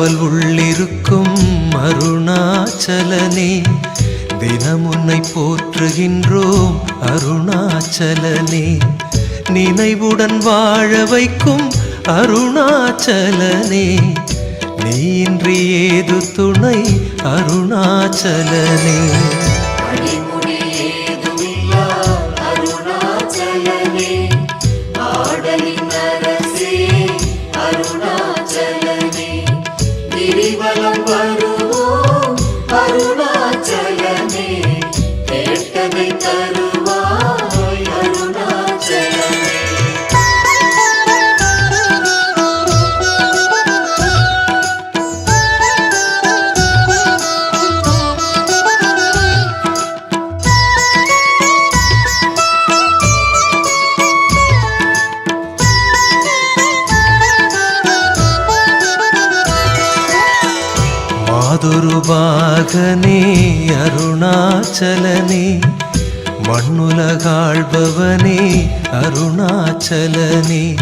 காவல் உள்ளிருக்கும் அருணாச்சலனே தினம் உன்னை போற்றுகின்றோம் அருணாச்சலனே. நினைவுடன் வாழ வைக்கும் அருணாச்சலனே நீ இன்றி ஏது துணை அருணாச்சலனே. மகனே அருணாச்சலனே. மண்ணுலகாழ்பவனே அருணாச்சலனே.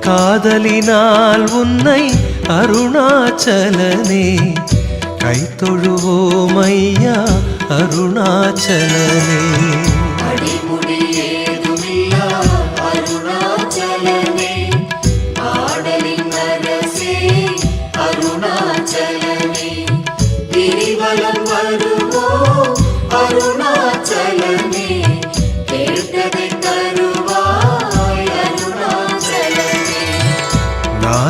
காதலினால் உன்னை அருணாச்சலனே. கைத்தொழுவோமையா அருணாச்சலனே.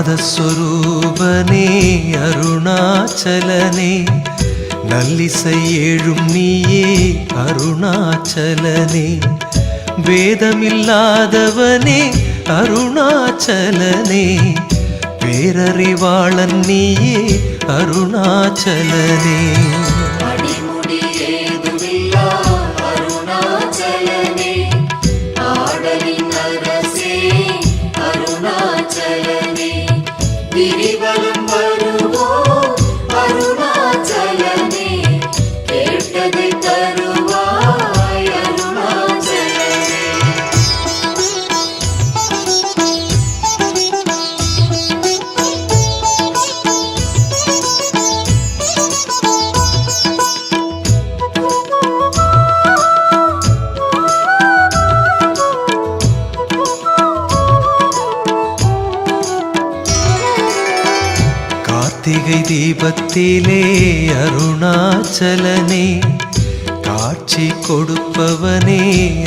நாதஸ்வரூபனே அருணாச்சலனே. நல்லிசை ஏழும் நீயே அருணாச்சலனே. வேதமில்லாதவனே அருணாச்சலனே. பேரறிவாளன் நீயே அருணாச்சலனே. காலத்திலே அருணாச்சலனே காட்சி கொடுப்பவனே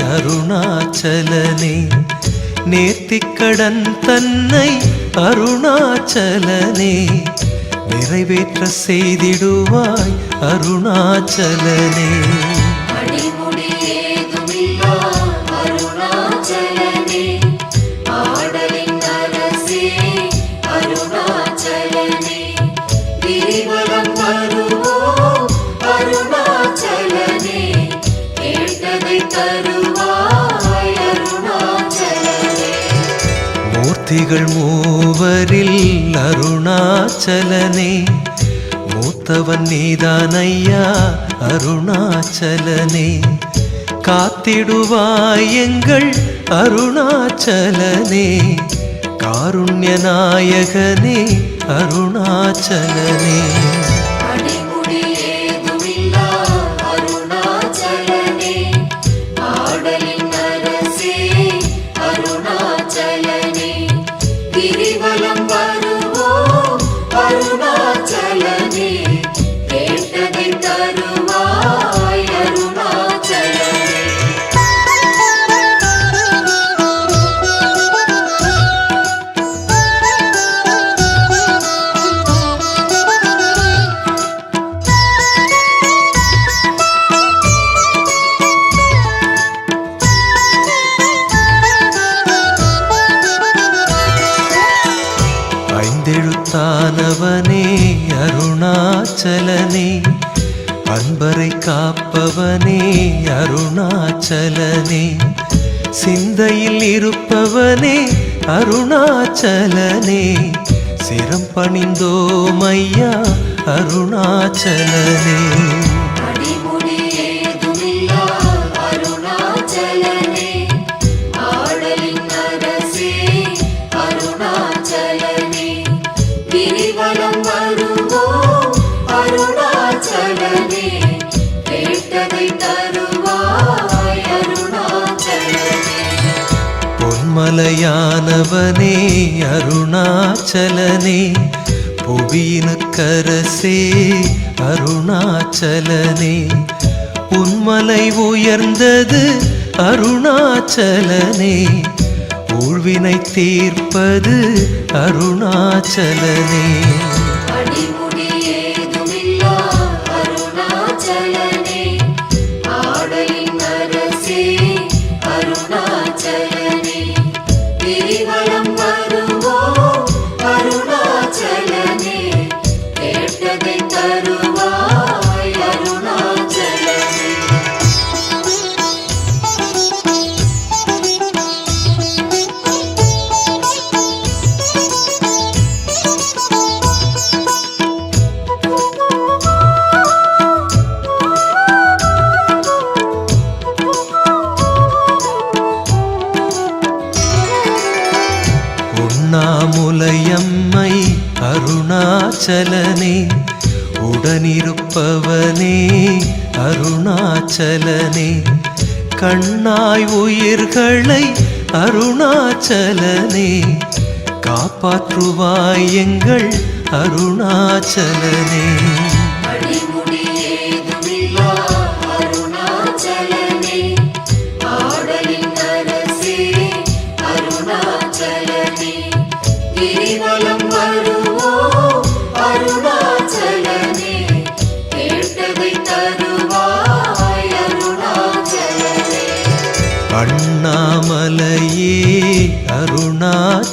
அருணாச்சலனே. நேர்த்திக்கடன் தன்னை அருணாச்சலனே நிறைவேற்ற செய்திடுவாய் அருணாச்சலனே. மூர்த்திகள் மூவரில் அருணாச்சலனே மூத்தவன் நீதானையா அருணாச்சலனே காத்திடுவாய் எங்கள் அருணாச்சலனே காருண்ய நாயகனே அருணாச்சலனே அருணாச்சலனே சிரம் பணிந்தோம் ஐயா அருணாச்சலனே. மலையானவனே அருணாச்சலனே புவியினுக்கரசே அருணாச்சலனே. உன்மலை உயர்ந்தது அருணாச்சலனே ஊழ்வினை தீர்ப்பது அருணாச்சலனே. உடனிருப்பவனே அருணாச்சலனே கண்ணாய் உயிர்களை அருணாச்சலனே காப்பாற்றுவாய் எங்கள் அருணாச்சலனே.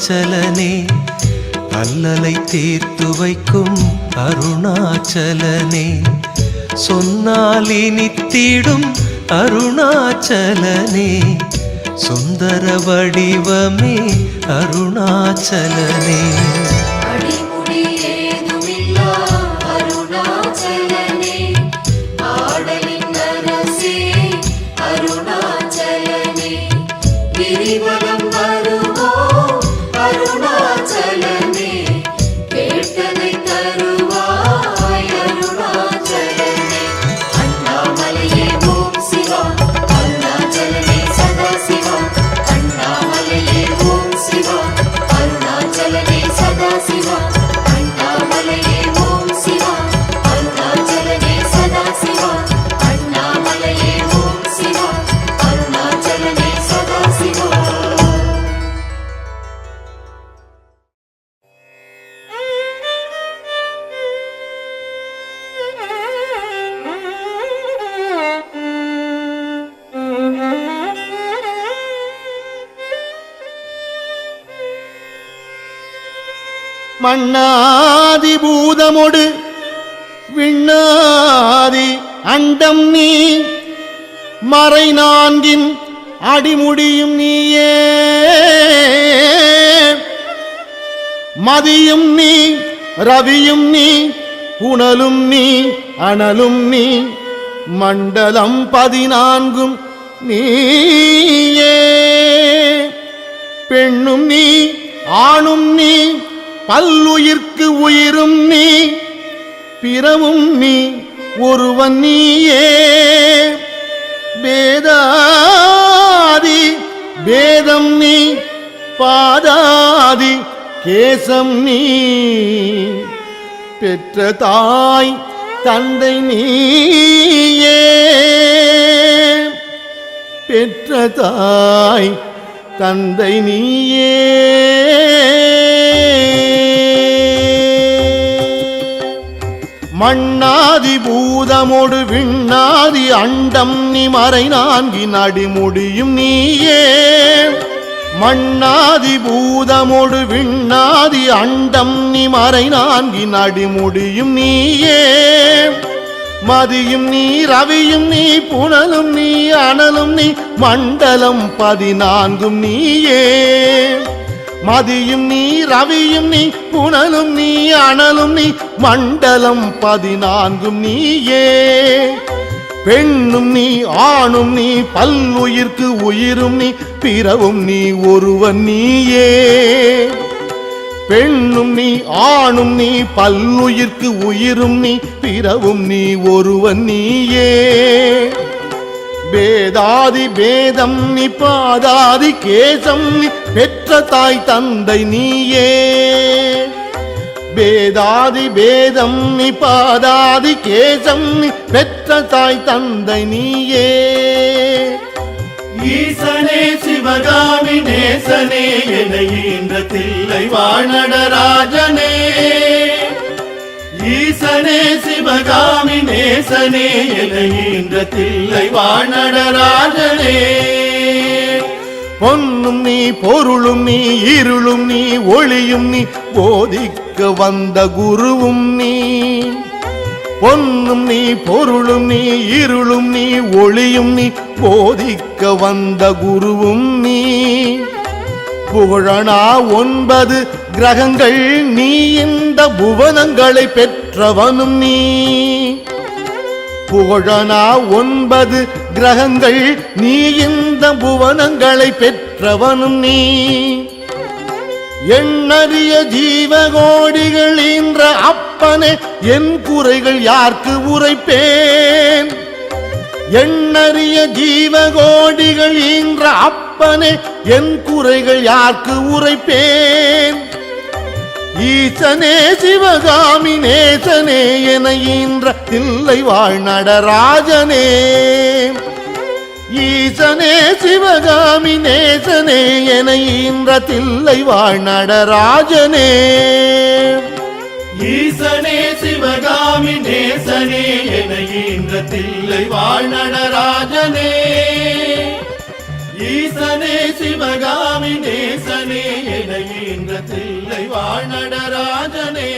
அருணாச்சலனே அல்லலை தீர்த்து வைக்கும் அருணாச்சலனே. சொன்னால் இனித்திடும் அருணாச்சலனே சுந்தர வடிவமே அருணாச்சலனே. மண்ணாதிபூதமொடு விண்ணாதி அண்டம் நீ மறை நான்கின் அடிமுடியும் நீயே. மதியும் நீ ரவியும் நீ புனலும் நீ அனலும் நீ மண்டலம் பதினான்கும் நீயே. பெண்ணும் நீ ஆணும் நீ பல்லுயிர்க்கு உயிரும் நீ பிறவும் நீ ஒருவன் நீயே. வேதாதி வேதம் நீ பாதாதி கேசம் நீ. பெற்ற தாய் தந்தை நீயே. பெற்ற தாய் தந்தை நீயே. மண்ணாதி பூதமோடு விண்ணாதி அண்டம் நீ மறை நான்கின் அடிமுடியும் நீயே. மண்ணாதி பூதமொடு விண்ணாதி அண்டம் நீ மறை நான்கின் அடிமுடியும் நீயே. மதியும் நீ ரவியும் நீ புனலும் நீ அனலும் நீ மண்டலம் பதினான்கும் நீயே. மதியும் நீ ரவியும் நீ புனலும் நீ அனலும் நீ மண்டலம் பதினான்கும் நீயே. பெண்ணும் நீ ஆணும் நீ பல்லுயிர்க்கு உயிரும் நீ பிறவும் நீ ஒருவன் நீயே. பெண்ணும் நீ ஆணும் நீ பல்லுயிர்க்கு உயிரும் நீ பிறவும் நீ ஒருவன் நீயே. வேதாதி பேதம் நீ பாதாதி கேசம் நீ பெற்ற தாய் தந்தை நீயே. வேதாதி பேதம் நீ பாதாதி கேசம் நீ பெற்ற தாய் தந்தை நீயே. ஈசனே சிவகாமி நேசனே என ஈன்ற தில்லை வாணடராஜனே ஈசனே சிவகாமி நேசனே என தில்லை வாணடராஜனே பொன்னும் நீ பொருளும் நீ இருளும் நீ ஒளியும் நீ போதிக்க வந்த குருவும் நீ. பொன்னும் நீ பொருளும் நீ இருளும் நீ ஒளியும் நீ போதிக்க வந்த குருவும் நீ. புகழனா ஒன்பது கிரகங்கள் நீ இந்த புவனங்களை பெற்றவனும் நீ. புகழனா ஒன்பது கிரகங்கள் நீ இந்த புவனங்களை பெற்றவனும் நீ. எண்ணறிய ஜீவகோடிகள் என்ற அப்பனே என் குறைகள் யார்க்கு உரைப்பேன்? எண்ணறிய ஜீவகோடிகள் என்ற அப்பனே என் குறைகள் யாருக்கு உரைப்பேன்? ஈசனே சிவகாமி நேசனே என ஈன்ற தில்லை வாழ் நடராஜனே ஈசனே சிவகாமி நேசனே என ஈன்ற தில்லை வாழ் நடராஜனே ஈசனே நேசனே என தில்லை வாழ் நடராஜனே ஈசனே சிவகாமி நேசனே என தில்லை வாழ் நடராஜனே